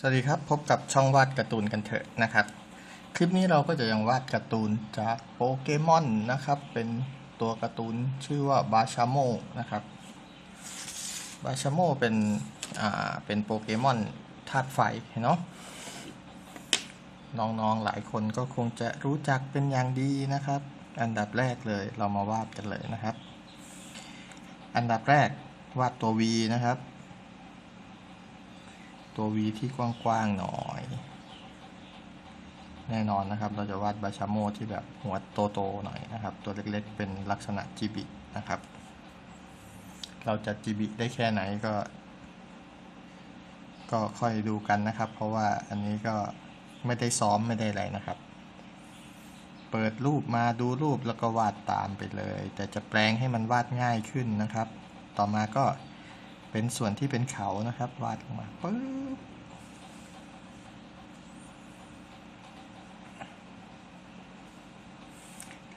สวัสดีครับ พบกับช่องวาดการ์ตูนกันเถอะนะครับ คลิปนี้เราก็จะยังวาดการ์ตูนจากโปเกมอนนะครับ เป็นตัวการ์ตูนชื่อว่าบาชาโมนะครับบาชาโมเป็นอ่าเป็นโปเกมอนธาตุไฟเนาะน้องๆหลายคนก็คงจะรู้จักเป็นอย่างดีนะครับ อันดับแรกเลยเรามาวาดกันเลยนะครับ อันดับแรกวาดตัว V นะครับ ตัว V ที่กว้างๆหน่อย แน่นอนนะครับ เราจะวาดบาชาโมที่แบบหัวโตๆหน่อยนะครับ ตัวเล็กๆเป็นลักษณะจีบินะครับ เราจะจีบิได้แค่ไหนก็ ก็ค่อยดูกันนะครับ เพราะว่าอันนี้ก็ไม่ได้ซ้อมไม่ได้อะไรนะครับเปิดรูปมาดูรูปแล้วก็วาดตามไปเลย แต่จะแปลงให้มันวาดง่ายขึ้นนะครับ ต่อมาก็ เป็นส่วนที่เป็นเขานะครับ วาดลงมาปึ๊บ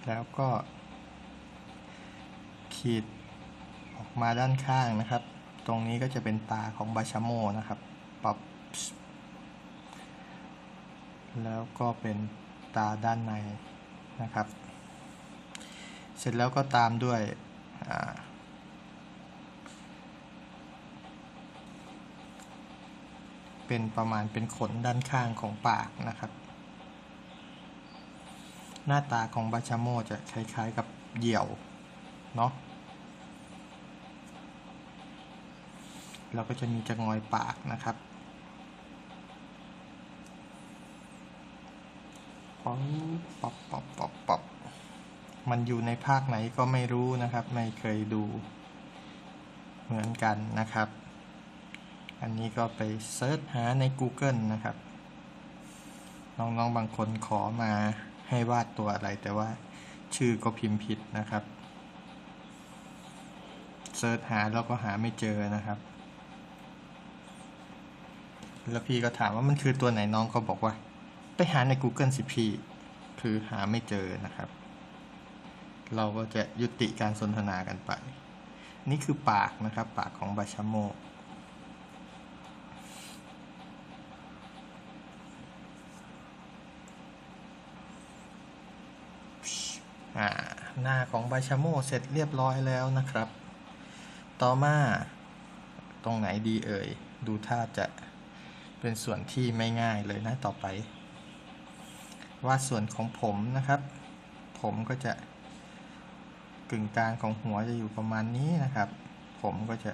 แล้วก็ ขีดออกมาด้านข้างนะครับ ตรงนี้ก็จะเป็นตาของบาชาโมนะครับปรับแล้วก็เป็นตาด้านในนะครับ เสร็จแล้วก็ตามด้วยอ่า เป็นประมาณเป็นขนด้านข้างของปากนะครับ หน้าตาของบาชาโมจะคล้ายๆกับเหยี่ยวเนาะเราก็จะมีจะงอยปากนะครับป๊อปป๊อปป๊อปป๊อปมันอยู่ในภาคไหนก็ไม่รู้นะครับ ไม่เคยดูเหมือนกันนะครับ อันนี้ก็ไปเซิร์ชหาใน Google นะครับ น้องๆบางคนขอมาให้วาดตัวอะไร แต่ว่าชื่อก็พิมพ์ผิดนะครับเซิร์ชหาแล้วก็หาไม่เจอนะครับ แล้วพี่ก็ถามว่ามันคือตัวไหนน้องก็บอกว่า ไปหาใน Google สิพี่ คือหาไม่เจอนะครับ เราก็จะยุติการสนทนากันไป นี่คือปากนะครับ ปากของบาชโม อ่า หน้าของบาชโมเสร็จเรียบร้อยแล้วนะครับ ต่อมาตรงไหนดีเอ่ย ดูท่าจะเป็นส่วนที่ไม่ง่ายเลยนะต่อไป วาดส่วนของผมนะครับ ผมก็จะกึ่งกลางของหัวจะอยู่ประมาณนี้นะครับ ผมก็จะ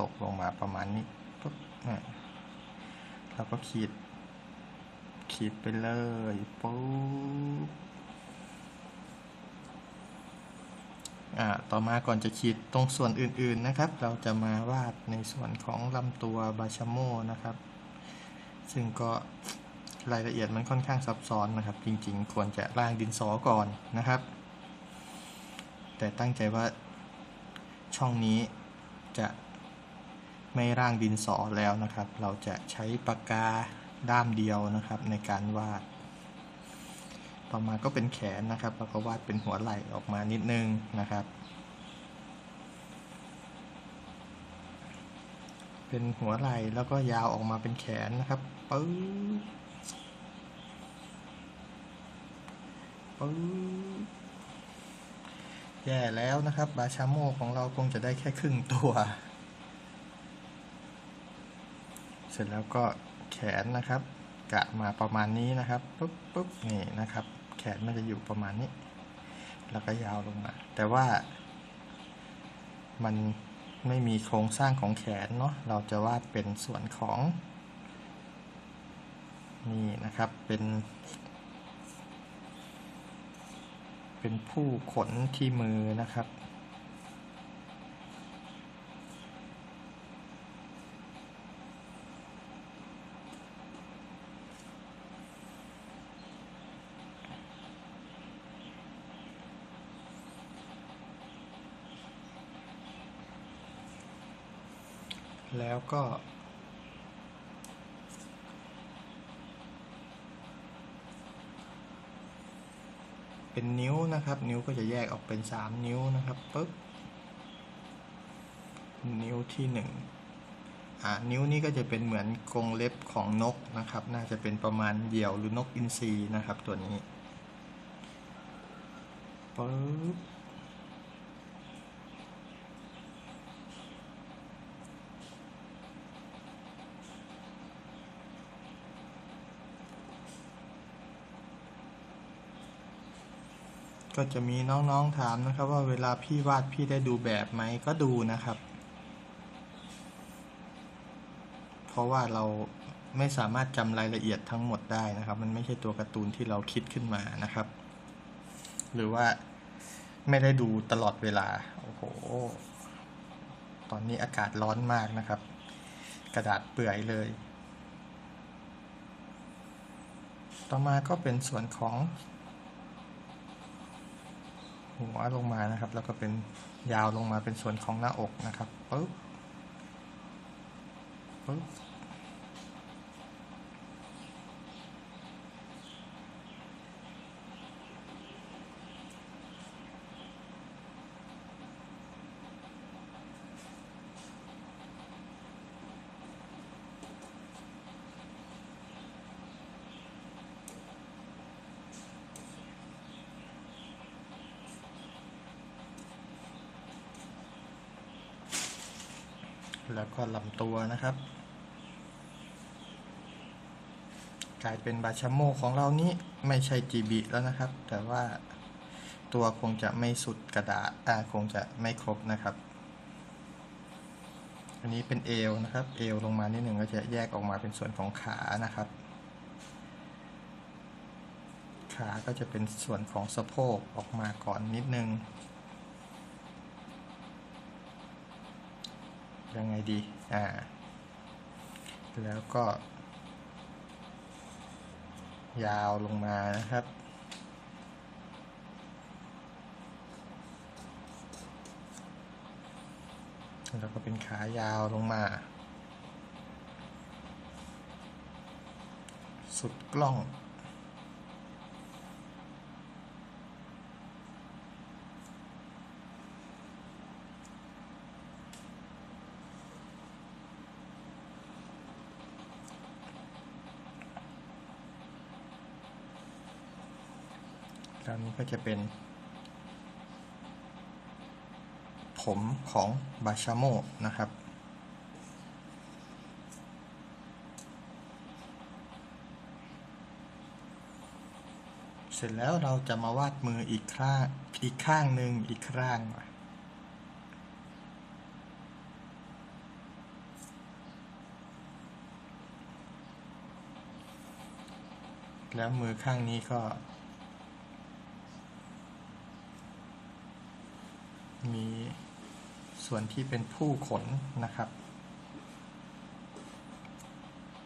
ตกลงมาประมาณนี้ปุ๊บเราก็ขีด ขีดไปเลยปุ๊บ อ่า ต่อมาก่อนจะขีดตรงส่วนอื่นๆนะครับ เราจะมาวาดในส่วนของลำตัวบาชโมนะครับ ซึ่งก็รายละเอียดมันค่อนข้างซับซ้อนนะครับ จริงๆ ควรจะร่างดินสอก่อนนะครับ แต่ตั้งใจว่าช่องนี้จะไม่ร่างดินสอแล้วนะครับ เราจะใช้ปากกาด้ามเดียวนะครับในการวาด ต่อมาก็เป็นแขนนะครับแล้วก็วาดเป็นหัวไหล่ออกมานิดนึงนะครับ เป็นหัวไหล่แล้วก็ยาวออกมาเป็นแขนนะครับปึ๊บปึ๊บแย่แล้วนะครับ บาชาโมของเราคงจะได้แค่ครึ่งตัว เสร็จแล้วก็แขนนะครับ กะมาประมาณนี้นะครับปุ๊บปุ๊บนี่นะครับ ขนมันจะอยู่ประมาณนี้ แล้วก็ยาวลงมา แต่ว่า มันไม่มีโครงสร้างของแขนเนาะเราจะวาดเป็นส่วนของ นี่นะครับเป็น เป็นผู้ขนที่มือนะครับ แล้วก็ เป็นนิ้วนะครับ นิ้วก็จะแยกออกเป็น 3 นิ้วนะครับปึ๊บนิ้วที่1อ่านิ้วนี้ก็จะเป็นเหมือนกรงเล็บของนกนะครับ น่าจะเป็นประมาณเหยี่ยวหรือนกอินทรีนะครับตัวนี้ปึ๊บ ก็จะมีน้องๆถามนะครับ ว่าเวลาพี่วาดพี่ได้ดูแบบไหมก็ดูนะครับ เพราะว่าเราไม่สามารถจำรายละเอียดทั้งหมดได้นะครับ มันไม่ใช่ตัวการ์ตูนที่เราคิดขึ้นมานะครับ หรือว่าไม่ได้ดูตลอดเวลา โอ้โห ตอนนี้อากาศร้อนมากนะครับ กระดาษเปื่อยเลย ต่อมาก็เป็นส่วนของ หัวลงมานะครับ แล้วก็เป็นยาวลงมาเป็นส่วนของหน้าอกนะครับปึ๊บปึ๊บ แล้วก็ลำตัวนะครับ กลายเป็นบาชโมของเรานี้ไม่ใช่ GB แล้วนะครับ แต่ว่าตัวคงจะไม่สุดกระดาษอ่าคงจะไม่ครบนะครับ อันนี้เป็นเอวนะครับ เอวลงมานิดหนึ่งก็จะแยกออกมาเป็นส่วนของขานะครับ ขาก็จะเป็นส่วนของสะโพกออกมาก่อนนิดนึง ยังไงดี อ่า แล้วก็ ยาวลงมานะครับแล้วก็เป็นขายาวลงมา สุดกล้อง แล้วนี้ก็จะเป็น ผมของบาชาโมนะครับ เสร็จแล้วเราจะมาวาดมืออีกข้างอีกข้างหนึ่งอีกข้างแล้วมือข้างนี้ก็ มี ส่วนที่เป็นผู้ขนนะครับ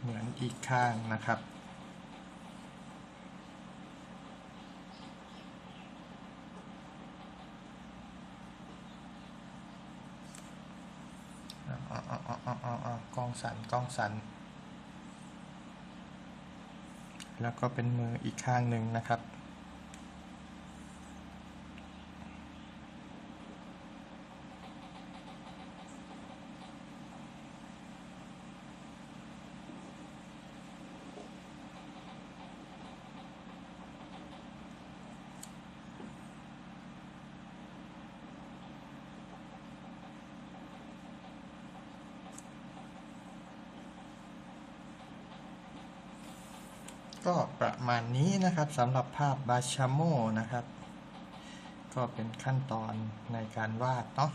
เหมือนอีกข้างนะครับอ๋ออ๋ออ๋ออ๋ออ๋อก้องสันก้องสัน แล้วก็เป็นมืออีกข้างหนึ่งนะครับ ก็ประมาณนี้นะครับสำหรับภาพบาชาโมนะครับ ก็เป็นขั้นตอนในการวาดเนาะ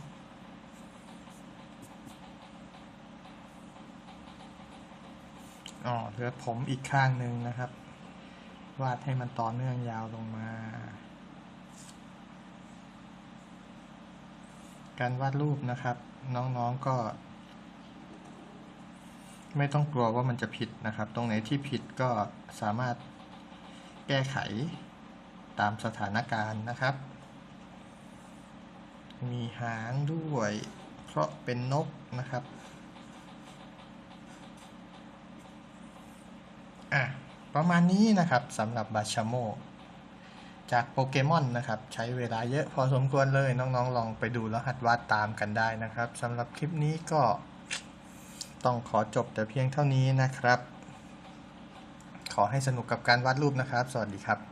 อ๋อเหลือผมอีกข้างหนึ่งนะครับ วาดให้มันต่อเนื่องยาวลงมา การวาดรูปนะครับ น้องๆก็ ไม่ต้องกลัวว่ามันจะผิดนะครับ ตรงไหนที่ผิดก็สามารถแก้ไขตามสถานการณ์นะครับ มีหางด้วย เพราะเป็นนกนะครับอะประมาณนี้นะครับสำหรับบาชาโมจากโปเกมอนนะครับ ใช้เวลาเยอะพอสมควรเลยน้องๆ ลองไปดูแล้วหัดวาดตามกันได้นะครับสำหรับคลิปนี้ก็ ต้องขอจบแต่เพียงเท่านี้นะครับ ขอให้สนุกกับการวาดรูปนะครับ สวัสดีครับ